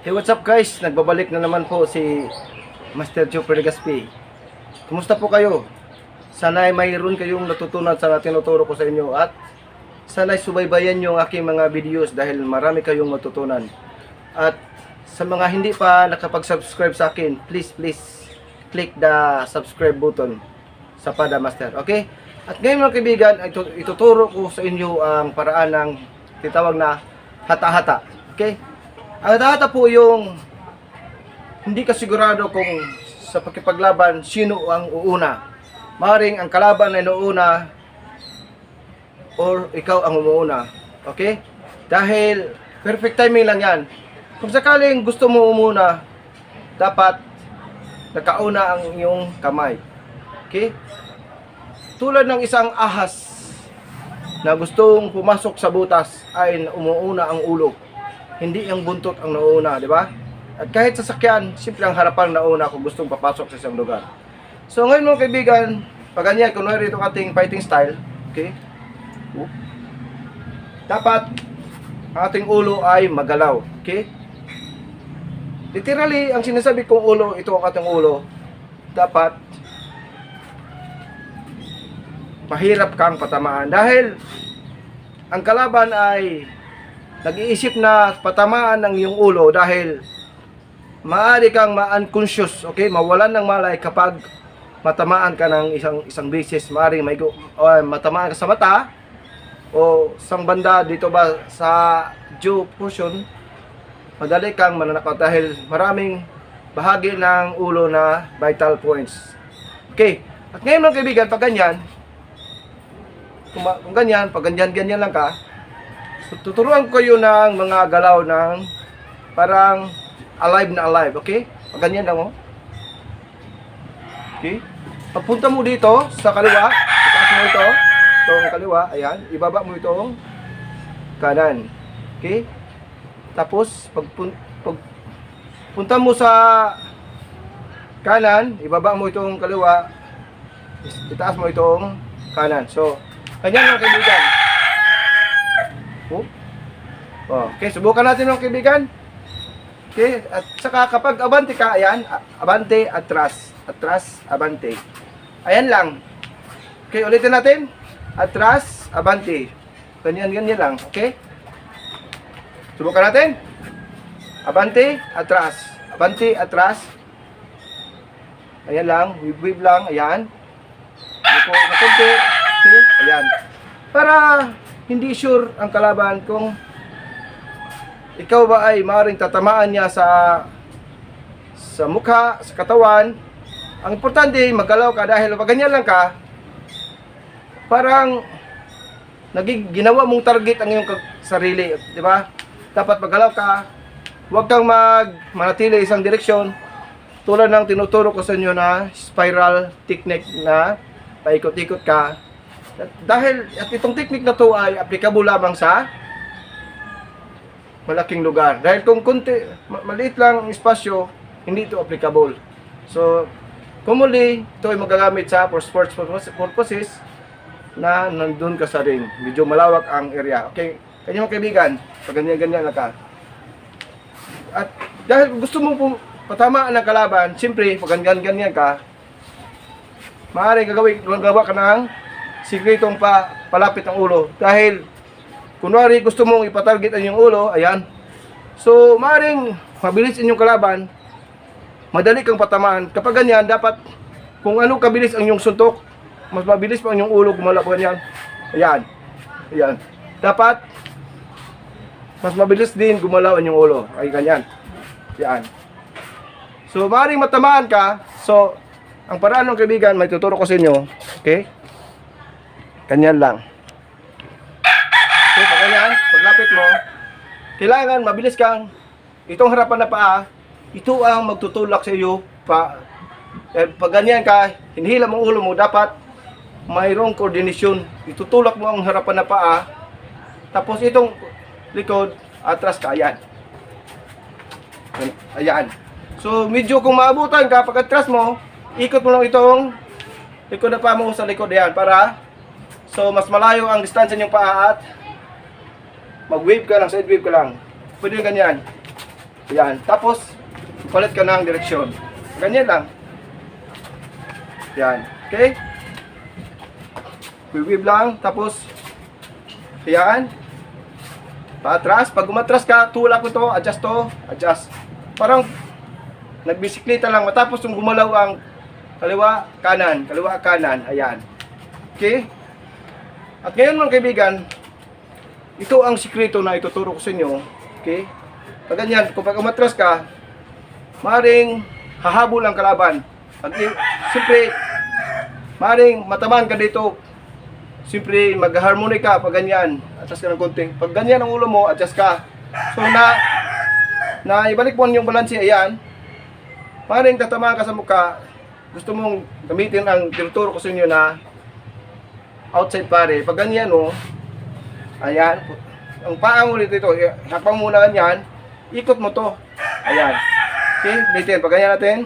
Hey, what's up guys? Nagbabalik na naman po si Master Joe Pergaspi. Kumusta po kayo? Sana'y mayroon kayong natutunan sa tinuturo ko sa inyo at sana'y subaybayan yung aking mga videos dahil marami kayong matutunan. At sa mga hindi pa nakapag-subscribe sa akin, please, please, click the subscribe button sa Pada Master. Okay? At ngayon mga kaibigan, ay tu- ituturo ko sa inyo ang paraan ng titawag na hata-hata. Okay? Ang hata-hata po yung hindi ka sigurado kung sa pagkipaglaban sino ang uuna. Maring ang kalaban ay nuuna or ikaw ang umuuna. Okay? Dahil perfect timing lang yan. Kung sakaling gusto mo umuna, dapat nakauna ang iyong kamay. Okay? Tulad ng isang ahas na gustong pumasok sa butas ay umuuna ang ulo. Hindi ang buntot ang nauna, di ba? At kahit sasakyan, simple ang harapan nauna kung gustong papasok sa isang lugar. So ngayon mga kaibigan, pag ganyan, kunwari itong ating fighting style, okay? Dapat ang ating ulo ay magalaw, okay? Literally, ang sinasabi kong ulo, ito ang ating ulo, dapat mahirap kang patamaan dahil ang kalaban ay nag-iisip na patamaan ng iyong ulo dahil maaari kang ma-unconscious, okay? Mawalan ng malay kapag matamaan ka ng isang isang beses, maaari may o, matamaan ka sa mata o sang banda dito ba sa jaw portion madali kang mananakaw dahil maraming bahagi ng ulo na vital points. Okay. At ngayon mga kaibigan, pag ganyan, kung, kung ganyan, pag ganyan-ganyan lang ka, tuturuan ko kayo ng mga galaw ng parang alive na alive, okay? Ganyan lang mo. Okay? Pagpunta mo dito sa kaliwa, itaas mo ito, itong kaliwa, ayan, ibaba mo itong kanan. Okay? Tapos, pag, pag punta mo sa kanan, ibaba mo itong kaliwa, itaas mo itong kanan. So, ganyan mga kaibigan. Oh. Oh, okay, subukan natin mga kaibigan. Okay, at saka kapag abante ka, ayan, abante, atras, atras, abante. Ayan lang. Okay, ulitin natin. Atras, abante. Ganyan, ganyan lang, okay? Subukan natin. Abante, atras. Abante, atras. Ayan lang, wave-wave lang, ayan. Liko na konti. Okay, ayan. Para hindi sure ang kalaban kung ikaw ba ay maaaring tatamaan niya sa sa mukha, sa katawan. Ang importante, magalaw ka dahil pag ganyan lang ka, parang naging ginawa mong target ang iyong sarili, di ba? Dapat magalaw ka, huwag kang mag manatili isang direksyon tulad ng tinuturo ko sa inyo na spiral technique na paikot-ikot ka. Dahil at itong technique na to ay applicable lamang sa malaking lugar. Dahil kung kunti, ma- maliit lang ang espasyo, hindi ito applicable. So, commonly, ito ay magagamit sa for sports purpose- purposes na nandun ka sa ring. Medyo malawak ang area. Okay? Kanya mga kaibigan, pag ganyan-ganyan na ka. At dahil gusto mo patamaan ng kalaban, siyempre, pag ganyan-ganyan ka, maaari gagawin, gagawa ka ng sikretong pa, palapit ang ulo. Dahil, kunwari gusto mong ipatarget ang iyong ulo, ayan. So, maaaring mabilis inyong kalaban, madali kang patamaan. Kapag ganyan, dapat, kung ano kabilis ang iyong suntok, mas mabilis pa ang iyong ulo gumalaw ganyan. Ayan. Ayan. Dapat, mas mabilis din gumalaw ang iyong ulo. Ay, ganyan. Yan. So, maaaring matamaan ka. So, ang paraan ng kaibigan, may tuturo ko sa inyo. Okay? Ganyan lang. Okay, pag paglapit mo, kailangan mabilis kang, itong harapan na paa, ito ang magtutulak sa iyo pa. Eh, pag ganyan ka, hinihila mo ulo mo, dapat mayroong koordinasyon. Itutulak mo ang harapan na paa, tapos itong likod, atras ka, ayan. Ayan. So, medyo kung maabutan ka, pag atras mo, ikot mo lang itong likod na paa mo sa likod, ayan, para So, mas malayo ang distansya niyong paa at mag-wave ka lang, side wave ka lang. Pwede ganyan. Yan. Tapos, palit ka ng direksyon. Ganyan lang. Yan. Okay? Weave lang. Tapos, yan. Paatras. Pag umatras ka, tulak mo to, adjust to, adjust. Parang, nagbisikleta lang. Matapos yung gumalaw ang kaliwa, kanan, kaliwa, kanan. Ayan. Okay? At ngayon mga kaibigan, ito ang sikreto na ituturo ko sa inyo. Okay? Pag ganyan, kung pag umatras ka, maring hahabol ang kalaban. At siyempre, maring matamaan ka dito. Siyempre, mag-harmony ka pag ganyan. Adjust ka ng konti. Pag ganyan ang ulo mo, adjust ka. So na, na ibalik mo yung balanse, ayan. Maring tatamaan ka sa mukha. Gusto mong gamitin ang tinuturo ko sa inyo na outside pare. Pag ganyan, oh, ayan, ang paa mo dito, ito, hakbang muna ganyan, ikot mo to. Ayan. Okay, ulitin. Pag ganyan natin.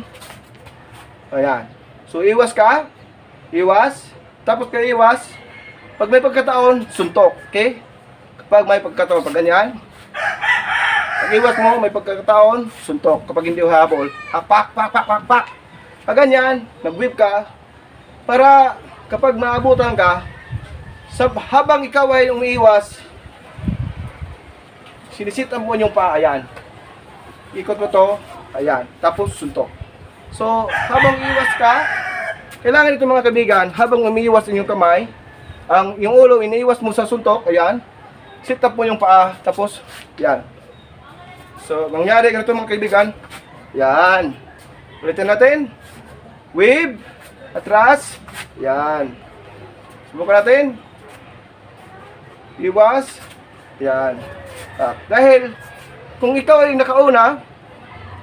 Ayan. So, iwas ka. Iwas. Tapos ka iwas. Pag may pagkataon, suntok. Okay? Kapag may pagkataon, pag ganyan. Pag iwas mo, may pagkataon, suntok. Kapag hindi habol, hapak, pak, pak, pak, pak. Pag ganyan, nag-whip ka, para kapag maabutan ka, sa, habang ikaw ay umiiwas, sinisitan mo yung paa, ayan. Ikot mo to, ayan. Tapos suntok. So, habang iwas ka, kailangan ito mga kaibigan, habang umiiwas inyong kamay, ang yung ulo iniiwas mo sa suntok, ayan. Sit up mo yung paa, tapos, yan. So, mangyari ganito mga kaibigan, yan. Ulitin natin. Wave, atras, yan. Subukan natin. Iwas, yan. Ah, dahil, kung ikaw ay nakauna,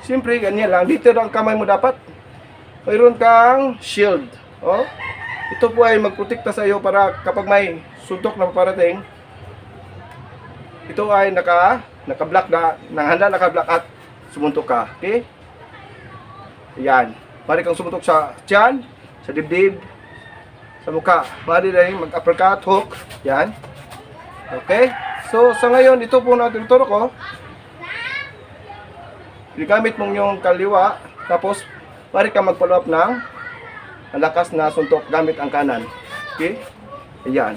siyempre, ganyan lang. Dito ang kamay mo dapat. Mayroon kang shield. Oh. Ito po ay magprotekta sa iyo para kapag may suntok na paparating, ito ay naka naka-block na, nanghanda naka-block at sumuntok ka. Okay? Yan. Pari kang sumuntok sa tiyan, sa dibdib, sa mukha. Pari rin mag-uppercut, hook. Yan. Okay? So, sa ngayon, ito po na tinuturo ko. Gamit mong yung kaliwa, tapos pari ka mag-follow up ng malakas na suntok gamit ang kanan. Okay? Ayan.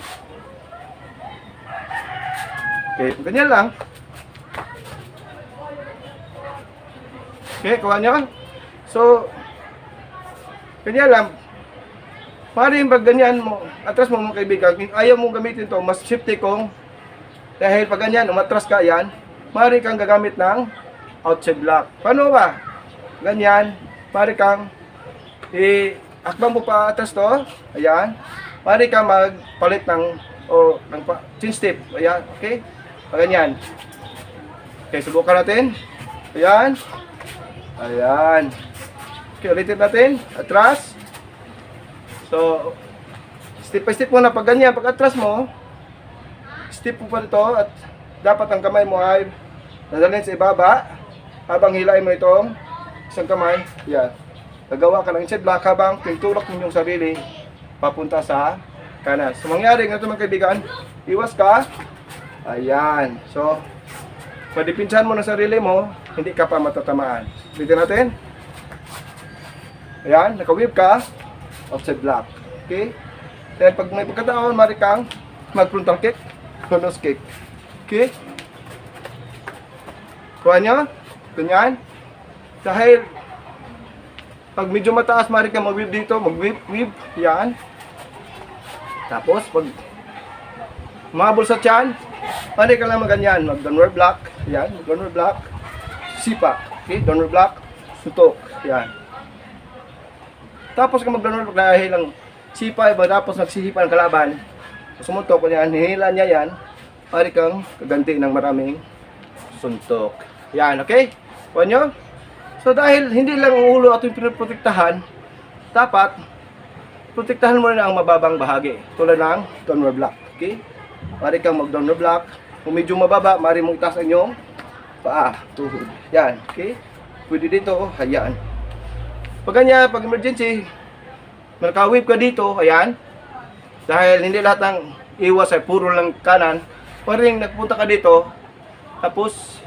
Okay, ganyan lang. Okay, kuha nyo. So, ganyan lang. Maaaring pag ganyan mo, atras mo mga kaibigan, ayaw mong gamitin to, mas safety kung dahil pag ganyan, umatras ka, yan, maaari kang gagamit ng outside block. Paano ba? Ganyan, maaari kang i-akbang mo pa atras to, ayan, maaari kang magpalit ng, o, ng chin step, ayan, okay? Pag ganyan. Okay, subukan natin. Ayan. Ayan. Okay, ulitin natin. Atras. So, step by step muna. Pag ganyan, pag atras mo, step mo pa dito at dapat ang kamay mo ay nadalhin sa ibaba habang hilain mo itong isang kamay. Yan. Gagawa ka ng inside block habang pinturok mo yung sarili papunta sa kanan. So, mangyari ganito mga kaibigan, iwas ka. Ayan. So, madipinsahan mo na sarili mo, hindi ka pa matatamaan. Dito natin. Ayan, naka-whip ka, outside block. Okay? Then pag may pagkataon, mari kang mag-frontal kick, nose kick. Okay? Kuha nyo. Ganyan. Dahil, pag medyo mataas, mari kang mag-whip dito, mag-whip, whip, yan. Tapos, pag Umabol sa tiyan, pwede ka lang maganyan, mag downward block, yan, mag downward block, sipa, okay, downward block, sutok, yan. Tapos ka mag downward block dahil lang sipa, iba tapos nagsisipa ng kalaban, sumuntok yan, hinila niya yan, pwede kang kaganti ng maraming suntok. Yan, okay? Kuha nyo? So dahil hindi lang ang ulo at yung pinoprotektahan, dapat protektahan mo rin ang mababang bahagi, tulad ng downward block, okay? Mari kang mag downward block. Kung medyo mababa, mari mong itaas ang iyong paa, tuhod. Yan, okay? Pwede dito, hayaan. Pag ganyan, pag emergency, naka-whip ka dito, ayan. Dahil hindi lahat ng iwas ay puro lang kanan. Paring nagpunta ka dito, tapos,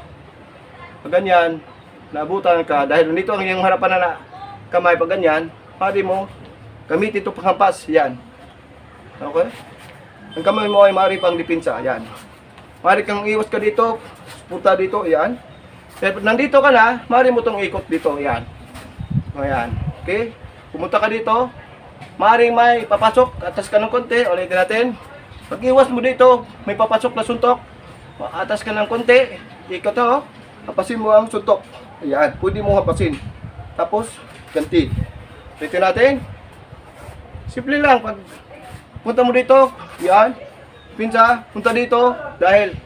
ganyan, naabutan ka dahil nandito ang iyong harapan na, na kamay pag ganyan, pwede mo gamitin ito panghampas. Yan. Okay? Ang kamay mo ay maaari pang dipinsa. Yan. Maaari kang iwas ka dito, punta dito, yan. Pero nandito ka na, maaari mo itong ikot dito, yan. Ayan. Okay? Pumunta ka dito, maaaring may papasok, atas ka ng konti, ulitin natin. Pag iwas mo dito, may papasok na suntok, atas ka ng konti, ikot to, hapasin mo ang suntok. Ayan, pwede mo hapasin. Tapos, ganti. Ulitin natin. Simple lang, pag punta mo dito, yan, pinsa, punta dito, dahil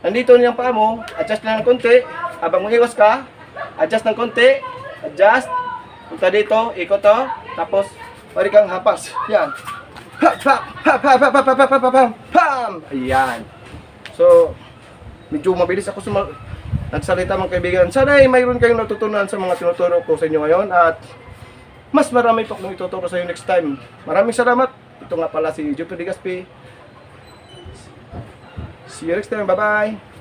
nandito niyang paa mo, adjust lang ng konti, habang umiwas ka, adjust ng konti, adjust, punta dito, ikot to, tapos, pwede kang hapas, yan. Hap, hap, hap, hap, hap, hap, hap, hap, hap, pam! Ayan. So, medyo mabilis ako mga nagsalita mga kaibigan. Sana ay mayroon kayong natutunan sa mga tinuturo ko sa inyo ngayon at mas marami pa akong ituturo sa inyo next time. Maraming salamat. Ito nga pala si Jupiter Gaspi. See you next time. Bye-bye.